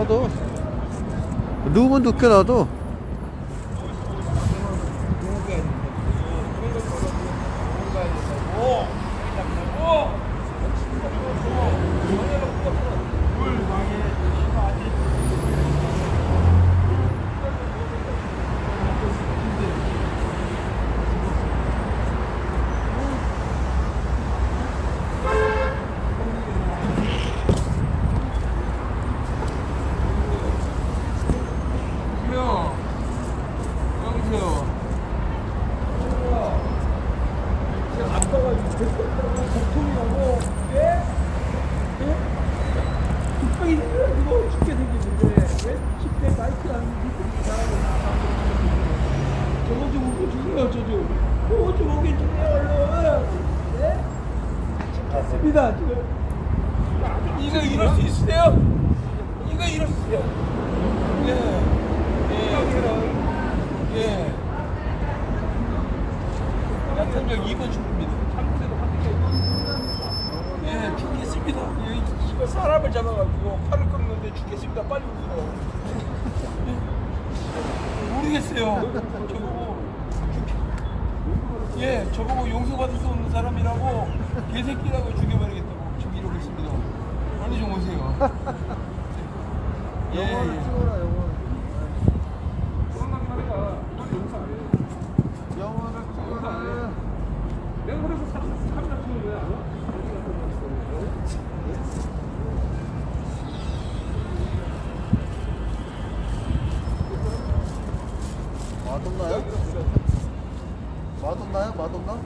놔둬. 누우면 늦게 놔둬. 형, 여기세요. 아빠가 복통이라고? 국방이 이거 죽게 생겼는데, 왜 10대 마이크 안 믿고 사람을 저거 좀 오게 주세요, 저 좀. 저거 좀 오게 주세요, 얼른. 예? 죽겠습니다, 지금. 이거 이럴 수 있으세요? 이거 이럴 수 있어요? 약탄적 2번 출구입니다. 예, 예, 이거 사람을 잡아가지고 팔을 끊는데 죽겠습니다. 빨리 오세요. 예. 모르겠어요. 저보고 죽- 예, 저보고 용서받을 수 없는 사람이라고 개새끼라고 죽여버리겠다고 지금 이러고 있습니다. 빨리 좀 오세요. 예, 예. 찍어라, 맛없나요? 맛없나요? 맛없나?